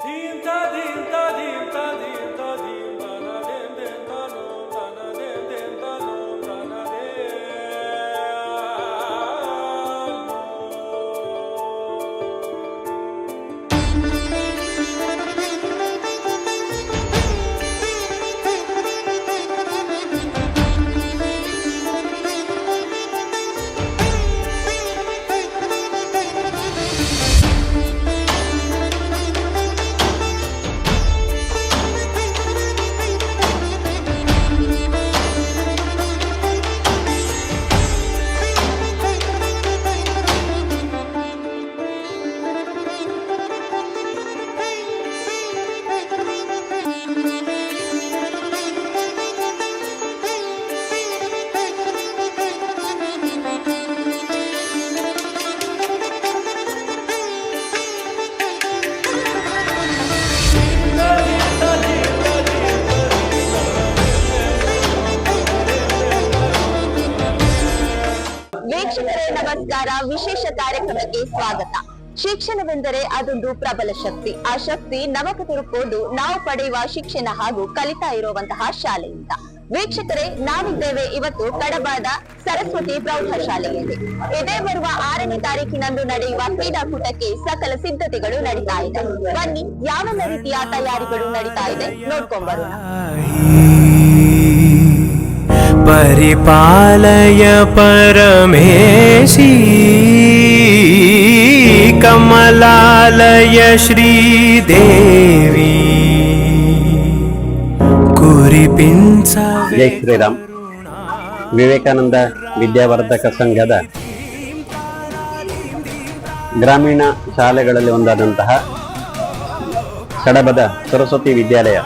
Tinta, tinta, tinta, tinta, tinta. ನಮಸ್ಕಾರ. ವಿಶೇಷ ಕಾರ್ಯಕ್ರಮಕ್ಕೆ ಸ್ವಾಗತ. ಶಿಕ್ಷಣವೆಂದರೆ ಅದೊಂದು ಪ್ರಬಲ ಶಕ್ತಿ. ಆ ಶಕ್ತಿ ನಮಗೆ ತುರುಕೋದು ನಾವು ಪಡೆಯುವ ಶಿಕ್ಷಣ ಹಾಗೂ ಕಲಿತಾ ಇರುವಂತಹ ಶಾಲೆಯಿಂದ. ವೀಕ್ಷಕರೇ, ನಾವಿದ್ದೇವೆ ಇವತ್ತು ಕಡಬಾದ ಸರಸ್ವತಿ ಪ್ರೌಢಶಾಲೆಯಲ್ಲಿ ಇದೇ ಬರುವ ಆರನೇ ತಾರೀಕಿನಂದು ನಡೆಯುವ ಕ್ರೀಡಾಕೂಟಕ್ಕೆ ಸಕಲ ಸಿದ್ಧತೆಗಳು ನಡೀತಾ ಇದೆ. ಬನ್ನಿ, ಯಾವೆಲ್ಲ ರೀತಿಯ ತಯಾರಿಗಳು ನಡೀತಾ ಇದೆ ನೋಡ್ಕೊಂಬರೋಣ परिपालय परमेशी कमलालय श्रीदेवी ಕುರಿಪಿಂಚ ಜೈ ಶ್ರೀರಾಮ್ ವಿವೇಕಾನಂದ ವಿದ್ಯಾವರ್ಧಕ ಸಂಘದ ಗ್ರಾಮೀಣ ಶಾಲೆಗಳಲ್ಲಿ ಒಂದಾದಂತಹ ಕಡಬದ ಸರಸ್ವತಿ ವಿದ್ಯಾಲಯ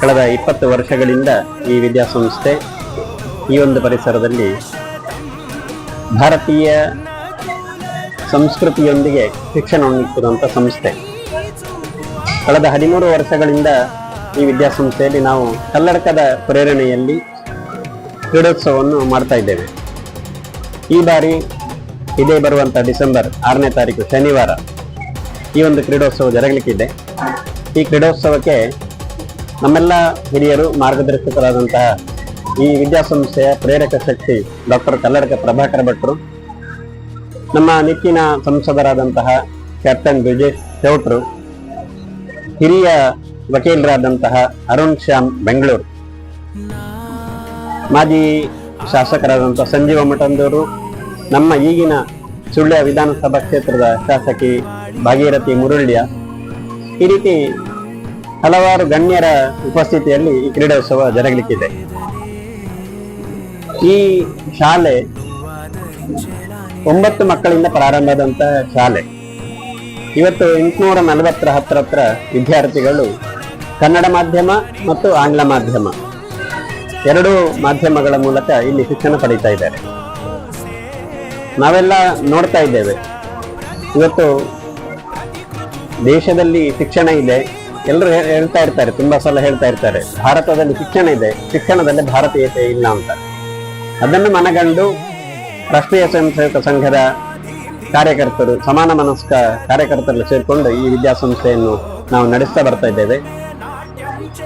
ಕಳೆದ ಇಪ್ಪತ್ತು ವರ್ಷಗಳಿಂದ ಈ ವಿದ್ಯಾಸಂಸ್ಥೆ ಈ ಒಂದು ಪರಿಸರದಲ್ಲಿ ಭಾರತೀಯ ಸಂಸ್ಕೃತಿಯೊಂದಿಗೆ ಶಿಕ್ಷಣ ನೀಡುತ್ತಿರುವಂಥ ಸಂಸ್ಥೆ. ಕಳೆದ ಹದಿಮೂರು ವರ್ಷಗಳಿಂದ ಈ ವಿದ್ಯಾಸಂಸ್ಥೆಯಲ್ಲಿ ನಾವು ಕಲ್ಲಡಕದ ಪ್ರೇರಣೆಯಲ್ಲಿ ಕ್ರೀಡೋತ್ಸವವನ್ನು ಮಾಡ್ತಾ ಇದ್ದೇವೆ. ಈ ಬಾರಿ ಇದೇ ಬರುವಂಥ ಡಿಸೆಂಬರ್ ಆರನೇ ತಾರೀಕು ಶನಿವಾರ ಈ ಒಂದು ಕ್ರೀಡೋತ್ಸವ ಜರಗಲಿಕ್ಕಿದೆ. ಈ ಕ್ರೀಡೋತ್ಸವಕ್ಕೆ ನಮ್ಮೆಲ್ಲ ಹಿರಿಯರು ಮಾರ್ಗದರ್ಶಕರಾದಂತಹ ಈ ವಿದ್ಯಾಸಂಸ್ಥೆಯ ಪ್ರೇರಕ ಶಕ್ತಿ ಡಾಕ್ಟರ್ ಕಲ್ಲಡಕ ಪ್ರಭಾಕರ ಭಟ್ರು, ನಮ್ಮ ನೆಚ್ಚಿನ ಸಂಸದರಾದಂತಹ ಕ್ಯಾಪ್ಟನ್ ಬ್ರಿಜೇಶ್ ಚೌಟ್ರು, ಹಿರಿಯ ವಕೀಲರಾದಂತಹ ಅರುಣ್ ಶ್ಯಾಮ್ ಬೆಂಗಳೂರು, ಮಾಜಿ ಶಾಸಕರಾದಂತಹ ಸಂಜೀವ ಮಠಂದವರು ನಮ್ಮ ಈಗಿನ ಸುಳ್ಯ ವಿಧಾನಸಭಾ ಕ್ಷೇತ್ರದ ಶಾಸಕಿ ಭಾಗೀರಥಿ ಮುರುಳ್ಯ, ಈ ರೀತಿ ಹಲವಾರು ಗಣ್ಯರ ಉಪಸ್ಥಿತಿಯಲ್ಲಿ ಈ ಕ್ರೀಡೋತ್ಸವ ಜರಗಲಿಕ್ಕಿದೆ. ಈ ಶಾಲೆ ಒಂಬತ್ತು ಮಕ್ಕಳಿಂದ ಪ್ರಾರಂಭದಂತಹ ಶಾಲೆ. ಇವತ್ತು ಎಂಟುನೂರ ನಲವತ್ತರ ಹತ್ರ ಹತ್ರ ವಿದ್ಯಾರ್ಥಿಗಳು ಕನ್ನಡ ಮಾಧ್ಯಮ ಮತ್ತು ಆಂಗ್ಲ ಮಾಧ್ಯಮ ಎರಡೂ ಮಾಧ್ಯಮಗಳ ಮೂಲಕ ಇಲ್ಲಿ ಶಿಕ್ಷಣ ಪಡೀತಾ ಇದ್ದಾರೆ. ನಾವೆಲ್ಲ ನೋಡ್ತಾ ಇದ್ದೇವೆ. ಇವತ್ತು ದೇಶದಲ್ಲಿ ಶಿಕ್ಷಣ ಇದೆ. ಎಲ್ಲರೂ ಹೇಳ್ತಾ ಇರ್ತಾರೆ, ತುಂಬಾ ಸಲ ಹೇಳ್ತಾ ಇರ್ತಾರೆ, ಭಾರತದಲ್ಲಿ ಶಿಕ್ಷಣ ಇದೆ, ಶಿಕ್ಷಣದಲ್ಲಿ ಭಾರತೀಯತೆ ಇಲ್ಲ ಅಂತ. ಅದನ್ನು ಮನಗಂಡು ರಾಷ್ಟ್ರೀಯ ಸ್ವಯಂ ಸೇವಕ ಸಂಘದ ಕಾರ್ಯಕರ್ತರು, ಸಮಾನ ಮನಸ್ಕ ಕಾರ್ಯಕರ್ತರಲ್ಲಿ ಸೇರಿಕೊಂಡು ಈ ವಿದ್ಯಾಸಂಸ್ಥೆಯನ್ನು ನಾವು ನಡೆಸ್ತಾ ಬರ್ತಾ ಇದ್ದೇವೆ.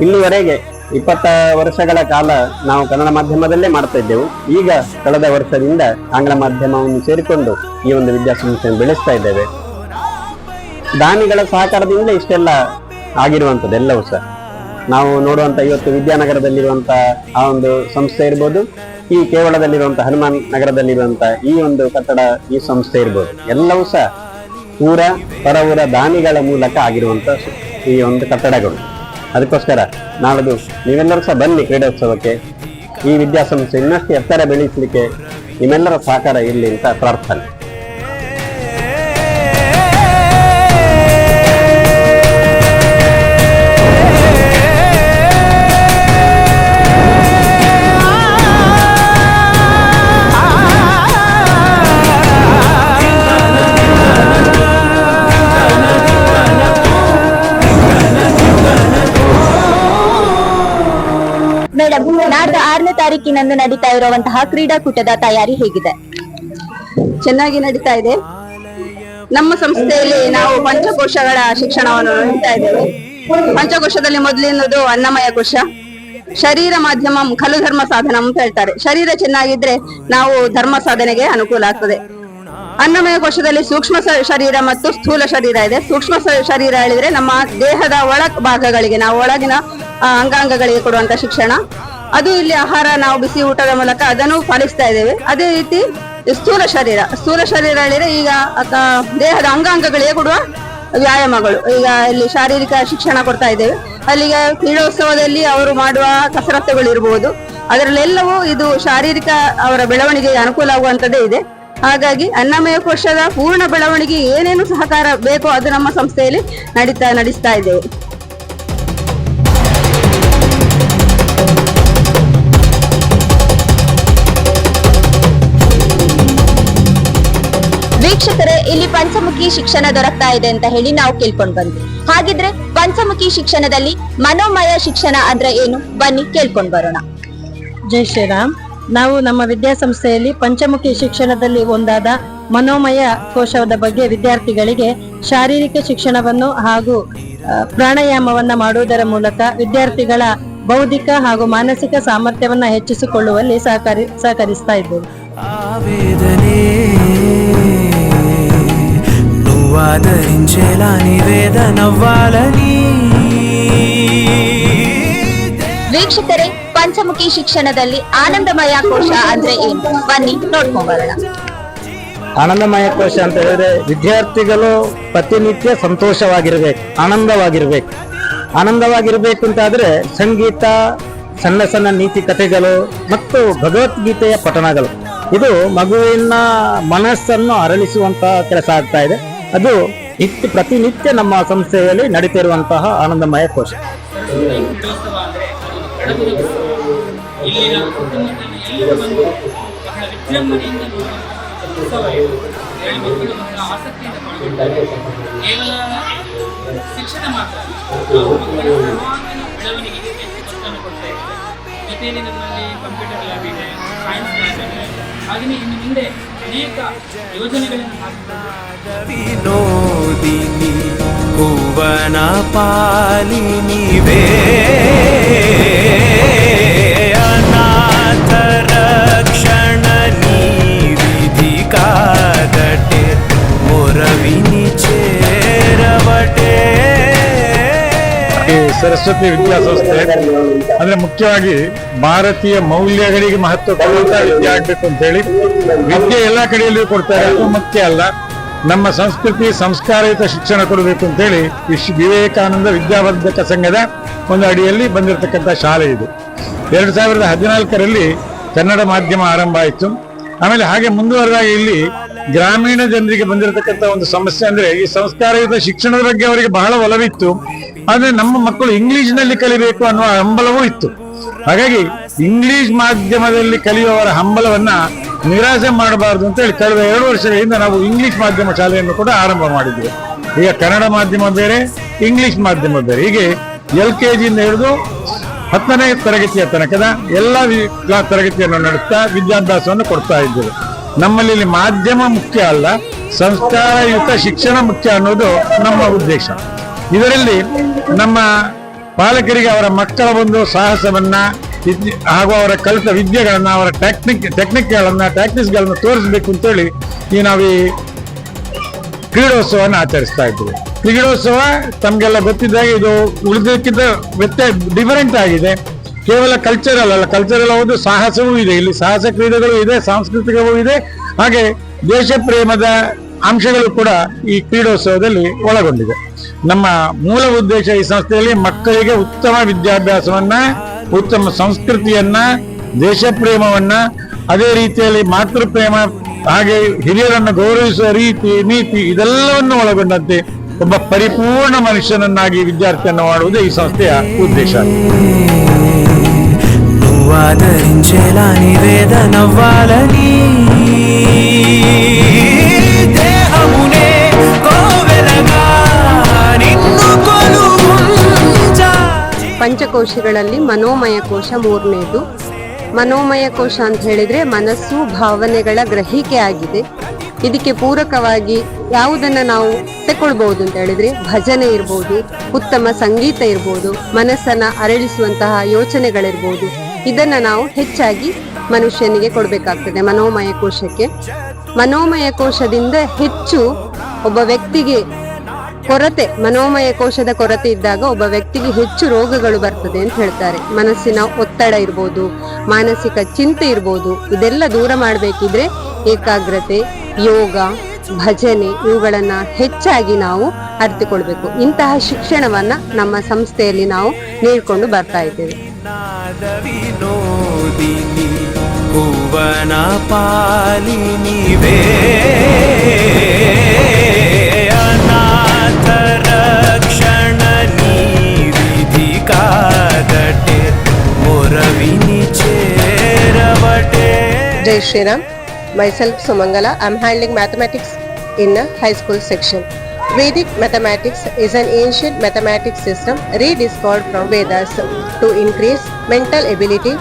ಇಲ್ಲಿವರೆಗೆ ಇಪ್ಪತ್ತ ವರ್ಷಗಳ ಕಾಲ ನಾವು ಕನ್ನಡ ಮಾಧ್ಯಮದಲ್ಲೇ ಮಾಡ್ತಾ ಇದ್ದೆವು. ಈಗ ಕಳೆದ ವರ್ಷದಿಂದ ಆಂಗ್ಲ ಮಾಧ್ಯಮವನ್ನು ಸೇರಿಕೊಂಡು ಈ ಒಂದು ವಿದ್ಯಾಸಂಸ್ಥೆಯನ್ನು ಬೆಳೆಸ್ತಾ ಇದ್ದೇವೆ. ದಾನಿಗಳ ಸಹಕಾರದಿಂದ ಇಷ್ಟೆಲ್ಲ ಆಗಿರುವಂಥದ್ದು ಎಲ್ಲವೂ ಸಹ. ನಾವು ನೋಡುವಂತ ಇವತ್ತು ವಿದ್ಯಾನಗರದಲ್ಲಿರುವಂಥ ಆ ಒಂದು ಸಂಸ್ಥೆ ಇರ್ಬೋದು ಈ ಕೇವಳದಲ್ಲಿರುವಂತಹ ಹನುಮಾನ್ ನಗರದಲ್ಲಿರುವಂತಹ ಈ ಒಂದು ಕಟ್ಟಡ ಈ ಸಂಸ್ಥೆ ಇರ್ಬೋದು. ಎಲ್ಲವೂ ಸಹ ಊರ ಪರ ದಾನಿಗಳ ಮೂಲಕ ಆಗಿರುವಂತಹ ಈ ಒಂದು ಕಟ್ಟಡಗಳು. ಅದಕ್ಕೋಸ್ಕರ ನಾಳೆದು ನೀವೆಲ್ಲರೂ ಸಹ ಬನ್ನಿ ಕ್ರೀಡೋತ್ಸವಕ್ಕೆ. ಈ ವಿದ್ಯಾಸಂಸ್ಥೆ ಇನ್ನಷ್ಟು ಎತ್ತರ ಬೆಳೆಸಲಿಕ್ಕೆ ನಿಮ್ಮೆಲ್ಲರ ಸಹಕಾರ ಇರಲಿ ಅಂತ ಪ್ರಾರ್ಥನೆ. ತಾರೀಕಿನಂದು ನಡೀತಾ ಇರುವಂತಹ ಕ್ರೀಡಾಕೂಟದ ತಯಾರಿ ಹೇಗಿದೆ? ಚೆನ್ನಾಗಿ ನಡೀತಾ ಇದೆ. ನಮ್ಮ ಸಂಸ್ಥೆಯಲ್ಲಿ ನಾವು ಪಂಚಕೋಶಗಳ ಶಿಕ್ಷಣವನ್ನು ನೀಡ್ತಾ ಇದ್ದೇವೆ. ಪಂಚಕೋಶದಲ್ಲಿ ಮೊದಲಿನದು ಅನ್ನಮಯ ಕೋಶ. ಶರೀರ ಮಾಧ್ಯಮ ಖಲು ಧರ್ಮ ಸಾಧನ ಅಂತ ಹೇಳ್ತಾರೆ. ಶರೀರ ಚೆನ್ನಾಗಿದ್ರೆ ನಾವು ಧರ್ಮ ಸಾಧನೆಗೆ ಅನುಕೂಲ ಆಗ್ತದೆ. ಅನ್ನಮಯ ಕೋಶದಲ್ಲಿ ಸೂಕ್ಷ್ಮ ಶರೀರ ಮತ್ತು ಸ್ಥೂಲ ಶರೀರ ಇದೆ. ಸೂಕ್ಷ್ಮ ಶರೀರ ಹೇಳಿದ್ರೆ ನಮ್ಮ ದೇಹದ ಒಳ ಭಾಗಗಳಿಗೆ ನಾವು ಒಳಗಿನ ಅಂಗಾಂಗಗಳಿಗೆ ಕೊಡುವಂತ ಶಿಕ್ಷಣ. ಅದು ಇಲ್ಲಿ ಆಹಾರ ನಾವು ಬಿಸಿ ಊಟದ ಮೂಲಕ ಅದನ್ನು ಪಾಲಿಸ್ತಾ ಇದ್ದೇವೆ. ಅದೇ ರೀತಿ ಸ್ಥೂಲ ಶರೀರ ಸ್ಥೂಲ ಶರೀರ ಹೇಳಿದ್ರೆ ಈಗ ದೇಹದ ಅಂಗಾಂಗಗಳಿಗೆ ಕೊಡುವ ವ್ಯಾಯಾಮಗಳು. ಈಗ ಇಲ್ಲಿ ಶಾರೀರಿಕ ಶಿಕ್ಷಣ ಕೊಡ್ತಾ ಇದ್ದೇವೆ. ಅಲ್ಲಿಗೆ ಕ್ರೀಡೋತ್ಸವದಲ್ಲಿ ಅವರು ಮಾಡುವ ಕಸರತ್ತುಗಳು ಇರಬಹುದು ಅದರಲ್ಲೆಲ್ಲವೂ ಇದು ಶಾರೀರಿಕ ಅವರ ಬೆಳವಣಿಗೆಗೆ ಅನುಕೂಲ ಆಗುವಂತದ್ದೇ ಇದೆ. ಹಾಗಾಗಿ ಅನ್ನಮಯ ಕೋಶದ ಪೂರ್ಣ ಬೆಳವಣಿಗೆ ಏನೇನು ಸಹಕಾರ ಬೇಕೋ ಅದು ನಮ್ಮ ಸಂಸ್ಥೆಯಲ್ಲಿ ನಡೀತಾ, ನಡೆಸ್ತಾ ಇದ್ದೇವೆ. ವೀಕ್ಷಕರೇ ಇಲ್ಲಿ ಪಂಚಮುಖಿ ಶಿಕ್ಷಣ ದೊರಕ್ತಾ ಇದೆ ಅಂತ ಹೇಳಿ ನಾವು ಕೇಳ್ಕೊಂಡ್ ಬಂದ್ವಿ. ಹಾಗಿದ್ರೆ ಪಂಚಮುಖಿ ಶಿಕ್ಷಣದಲ್ಲಿ ಮನೋಮಯ ಶಿಕ್ಷಣ ಅಂದ್ರೆ ಏನು? ಬನ್ನಿ ಕೇಳ್ಕೊಂಡ್ ಬರೋಣ. ಜೈ ಶ್ರೀರಾಮ್. ನಾವು ನಮ್ಮ ವಿದ್ಯಾಸಂಸ್ಥೆಯಲ್ಲಿ ಪಂಚಮುಖಿ ಶಿಕ್ಷಣದಲ್ಲಿ ಒಂದಾದ ಮನೋಮಯ ಕೋಶದ ಬಗ್ಗೆ ವಿದ್ಯಾರ್ಥಿಗಳಿಗೆ ಶಾರೀರಿಕ ಶಿಕ್ಷಣವನ್ನು ಹಾಗೂ ಪ್ರಾಣಾಯಾಮವನ್ನ ಮಾಡುವುದರ ಮೂಲಕ ವಿದ್ಯಾರ್ಥಿಗಳ ಬೌದ್ಧಿಕ ಹಾಗೂ ಮಾನಸಿಕ ಸಾಮರ್ಥ್ಯವನ್ನ ಹೆಚ್ಚಿಸಿಕೊಳ್ಳುವಲ್ಲಿ ಸಹಕಾರಿ ಸಹಕರಿಸ್ತಾ ಇದ್ದೇವೆ. ఆవేదనే నువ్వాదరించేలా నివేదనవ్వాలని ವೀಕ್ಷಕರೇ ಪಂಚಮುಖಿ ಶಿಕ್ಷಣದಲ್ಲಿ ಆನಂದಮಯ ಕೋಶ ಅಂದ್ರೆ ಏನು ಬನ್ನಿ ನೋಡ್ಕೊಂಡ್ ಬರೋಣ ಆನಂದಮಯ ಕೋಶ ಅಂತ ಹೇಳಿದ್ರೆ ವಿದ್ಯಾರ್ಥಿಗಳು ಪ್ರತಿನಿತ್ಯ ಸಂತೋಷವಾಗಿರ್ಬೇಕು ಆನಂದವಾಗಿರ್ಬೇಕು ಆನಂದವಾಗಿರ್ಬೇಕು ಅಂತಾದ್ರೆ ಸಂಗೀತ ಸಣ್ಣ ಸಣ್ಣ ನೀತಿ ಕಥೆಗಳು ಮತ್ತು ಭಗವದ್ಗೀತೆಯ ಪಠಣಗಳು ಇದು ಮಗುವಿನ ಮನಸ್ಸನ್ನು ಅರಳಿಸುವಂತಹ ಕೆಲಸ ಆಗ್ತಾ ಇದೆ ಅದು ನಿತ್ಯ ಪ್ರತಿನಿತ್ಯ ನಮ್ಮ ಸಂಸ್ಥೆಯಲ್ಲಿ ನಡೀತಿರುವಂತಹ ಆನಂದಮಯ ಕೋಶ. ಕೇವಲ ಶಿಕ್ಷಣ ಮಾತ್ರ. ಬೆಳವಣಿಗೆಗೆ ಅಂತೇಳಿ ನಮ್ಮಲ್ಲಿ ಕಂಪ್ಯೂಟರ್ ಲ್ಯಾಬ್ ಇದೆ ಸೈನ್ಸ್ ಲ್ಯಾಬ್ ಇದೆ ಹಾಗೆಯೇ ಇನ್ನು ಮುಂದೆ ಅನೇಕ ಯೋಜನೆಗಳನ್ನು ಹಾಕಿದ್ದಾರೆ ಭುವನ ಪಾಲಿನಿವೇ ಸರಸ್ವತಿ ವಿದ್ಯಾಸಂಸ್ಥೆ. ಅಂದ್ರೆ ಮುಖ್ಯವಾಗಿ ಭಾರತೀಯ ಮೌಲ್ಯಗಳಿಗೆ ಮಹತ್ವ ಕೊಡುವಂತ ವಿದ್ಯೆ ಆಗ್ಬೇಕು ಅಂತ ಹೇಳಿ ವಿದ್ಯೆ ಎಲ್ಲಾ ಕಡೆಯಲ್ಲಿಯೂ ಕೊಡ್ತಾರೆ. ಅದು ಮುಖ್ಯ ಅಲ್ಲ. ನಮ್ಮ ಸಂಸ್ಕೃತಿ, ಸಂಸ್ಕಾರಯುತ ಶಿಕ್ಷಣ ಕೊಡಬೇಕು ಅಂತ ಹೇಳಿ ವಿಶ್ವ ವಿವೇಕಾನಂದ ವಿದ್ಯಾವರ್ಧಕ ಸಂಘದ ಒಂದು ಅಡಿಯಲ್ಲಿ ಬಂದಿರತಕ್ಕಂಥ ಶಾಲೆ ಇದು. ಎರಡು ಸಾವಿರದ ಹದಿನಾಲ್ಕರಲ್ಲಿ ಕನ್ನಡ ಮಾಧ್ಯಮ ಆರಂಭ ಆಯಿತು. ಆಮೇಲೆ ಹಾಗೆ ಮುಂದುವರೆದಾಗ ಇಲ್ಲಿ ಗ್ರಾಮೀಣ ಜನರಿಗೆ ಬಂದಿರತಕ್ಕಂಥ ಒಂದು ಸಮಸ್ಯೆ ಅಂದ್ರೆ ಈ ಸಂಸ್ಕಾರಯುತ ಶಿಕ್ಷಣದ ಬಗ್ಗೆ ಅವರಿಗೆ ಬಹಳ ಒಲವಿತ್ತು. ಆದ್ರೆ ನಮ್ಮ ಮಕ್ಕಳು ಇಂಗ್ಲಿಷ್ನಲ್ಲಿ ಕಲಿಬೇಕು ಅನ್ನುವ ಹಂಬಲವೂ ಇತ್ತು. ಹಾಗಾಗಿ ಇಂಗ್ಲಿಷ್ ಮಾಧ್ಯಮದಲ್ಲಿ ಕಲಿಯುವವರ ಹಂಬಲವನ್ನ ನಿರಾಸೆ ಮಾಡಬಾರದು ಅಂತ ಹೇಳಿ ಕಳೆದ ಎರಡು ವರ್ಷಗಳಿಂದ ನಾವು ಇಂಗ್ಲಿಷ್ ಮಾಧ್ಯಮ ಶಾಲೆಯನ್ನು ಕೂಡ ಆರಂಭ ಮಾಡಿದ್ವಿ. ಈಗ ಕನ್ನಡ ಮಾಧ್ಯಮ ಬೇರೆ ಇಂಗ್ಲಿಷ್ ಮಾಧ್ಯಮ ಬೇರೆ. ಹೀಗೆ ಎಲ್ ಕೆ ಜಿಯಿಂದ ಹಿಡಿದು ಹತ್ತನೇ ತರಗತಿಯ ತನಕದ ಎಲ್ಲ ತರಗತಿಯನ್ನು ನಡೆಸ್ತಾ ವಿದ್ಯಾಭ್ಯಾಸವನ್ನು ಕೊಡ್ತಾ ಇದ್ದೇವೆ. ನಮ್ಮಲ್ಲಿ ಮಾಧ್ಯಮ ಮುಖ್ಯ ಅಲ್ಲ, ಸಂಸ್ಕಾರಯುತ ಶಿಕ್ಷಣ ಮುಖ್ಯ ಅನ್ನೋದು ನಮ್ಮ ಉದ್ದೇಶ. ಇದರಲ್ಲಿ ನಮ್ಮ ಪಾಲಕರಿಗೆ ಅವರ ಮಕ್ಕಳ ಒಂದು ಸಾಹಸವನ್ನ ಹಾಗೂ ಅವರ ಕಲಿತ ವಿದ್ಯೆಗಳನ್ನು, ಅವರ ಟೆಕ್ನಿಕ್ ಟೆಕ್ನಿಕ್ಗಳನ್ನು ಟ್ಯಾಕ್ಟಿಸ್ಗಳನ್ನು ತೋರಿಸ್ಬೇಕು ಅಂತೇಳಿ ಈ ನಾವು ಈ ಕ್ರೀಡೋತ್ಸವವನ್ನು ಆಚರಿಸ್ತಾ ಇದ್ದೀವಿ ಕ್ರೀಡೋತ್ಸವ ತಮಗೆಲ್ಲ ಗೊತ್ತಿದ್ದಾಗ ಇದು ಉಳಿದಕ್ಕಿಂತ ವ್ಯತ್ಯಾಸ ಡಿಫರೆಂಟ್ ಆಗಿದೆ. ಕೇವಲ ಕಲ್ಚರಲ್ ಅಲ್ಲ ಕಲ್ಚರಲ್ ಹೌದು, ಸಾಹಸವೂ ಇದೆ. ಇಲ್ಲಿ ಸಾಹಸ ಕ್ರೀಡೆಗಳು ಇದೆ, ಸಾಂಸ್ಕೃತಿಕವೂ ಇದೆ. ಹಾಗೆ ದೇಶ ಪ್ರೇಮದ ಅಂಶಗಳು ಕೂಡ ಈ ಕ್ರೀಡೋತ್ಸವದಲ್ಲಿ ಒಳಗೊಂಡಿದೆ ನಮ್ಮ ಮೂಲ ಉದ್ದೇಶ ಈ ಸಂಸ್ಥೆಯಲ್ಲಿ ಮಕ್ಕಳಿಗೆ ಉತ್ತಮ ವಿದ್ಯಾಭ್ಯಾಸವನ್ನ ಉತ್ತಮ ಸಂಸ್ಕೃತಿಯನ್ನ ದೇಶ ಪ್ರೇಮವನ್ನ ಅದೇ ರೀತಿಯಲ್ಲಿ ಮಾತೃ ಪ್ರೇಮ ಹಾಗೆ ಹಿರಿಯರನ್ನು ಗೌರವಿಸುವ ರೀತಿ ನೀತಿ ಇದೆಲ್ಲವನ್ನು ಒಳಗೊಂಡಂತೆ ಒಬ್ಬ ಪರಿಪೂರ್ಣ ಮನುಷ್ಯನನ್ನಾಗಿ ವಿದ್ಯಾರ್ಥಿಯನ್ನು ಮಾಡುವುದು ಈ ಸಂಸ್ಥೆಯ ಉದ್ದೇಶ నువ్వాదరించేలా నివేదనవ్వాలని ಪಂಚಕೋಶಗಳಲ್ಲಿ ಮನೋಮಯ ಕೋಶ ಮೂರನೇದು. ಮನೋಮಯ ಕೋಶ ಅಂತ ಹೇಳಿದ್ರೆ ಮನಸ್ಸು, ಭಾವನೆಗಳ ಗ್ರಹಿಕೆ ಆಗಿದೆ. ಇದಕ್ಕೆ ಪೂರಕವಾಗಿ ಯಾವುದನ್ನ ನಾವು ತಗೊಳ್ಬಹುದು ಅಂತ ಹೇಳಿದ್ರೆ ಭಜನೆ ಇರ್ಬೋದು, ಉತ್ತಮ ಸಂಗೀತ ಇರ್ಬೋದು, ಮನಸ್ಸನ್ನ ಅರಳಿಸುವಂತಹ ಯೋಚನೆಗಳಿರ್ಬೋದು. ಇದನ್ನ ನಾವು ಹೆಚ್ಚಾಗಿ ಮನುಷ್ಯನಿಗೆ ಕೊಡಬೇಕಾಗ್ತದೆ ಮನೋಮಯ ಕೋಶಕ್ಕೆ. ಮನೋಮಯ ಕೋಶದಿಂದ ಹೆಚ್ಚು ಒಬ್ಬ ವ್ಯಕ್ತಿಗೆ ಕೊರತೆ, ಮನೋಮಯ ಕೋಶದ ಕೊರತೆ ಇದ್ದಾಗ ಒಬ್ಬ ವ್ಯಕ್ತಿಗೆ ಹೆಚ್ಚು ರೋಗಗಳು ಬರ್ತದೆ ಅಂತ ಹೇಳ್ತಾರೆ. ಮನಸ್ಸಿನ ಒತ್ತಡ ಇರ್ಬೋದು, ಮಾನಸಿಕ ಚಿಂತೆ ಇರ್ಬೋದು, ಇದೆಲ್ಲ ದೂರ ಮಾಡಬೇಕಿದ್ರೆ ಏಕಾಗ್ರತೆ, ಯೋಗ, ಭಜನೆ ಇವುಗಳನ್ನ ಹೆಚ್ಚಾಗಿ ನಾವು ಅರಿತುಕೊಳ್ಬೇಕು. ಇಂತಹ ಶಿಕ್ಷಣವನ್ನ ನಮ್ಮ ಸಂಸ್ಥೆಯಲ್ಲಿ ನಾವು ನೀಡ್ಕೊಂಡು ಬರ್ತಾ ಇದ್ದೇವೆ. అనాథ రక్షణ నీ myself Sumangala. i am handling mathematics in a high school section. Vedic mathematics is an ancient mathematics system rediscovered from Vedas to increase mental ability,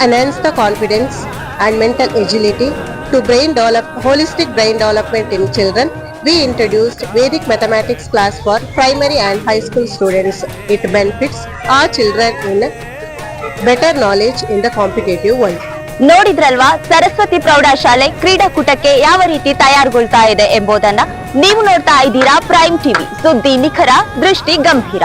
enhance the confidence and mental agility to brain develop holistic brain development in children We introduced Vedic mathematics class for primary and high school students. It benefits our children in better knowledge in the competitive world. ನೋಡಿದ್ರಲ್ವಾ ಸರಸ್ವತಿ ಪ್ರೌಢಶಾಲೆ ಕ್ರೀಡಾಕೂಟಕ್ಕೆ ಯಾವ ರೀತಿ ತಯಾರುಗೊಳ್ತಾ ಇದೆ ಎಂಬುದನ್ನ ನೀವು ನೋಡ್ತಾ ಇದ್ದೀರಾ ಪ್ರೈಮ್ ಟಿವಿ ಸುದ್ದಿ ನಿಖರ ದೃಷ್ಟಿ ಗಂಭೀರ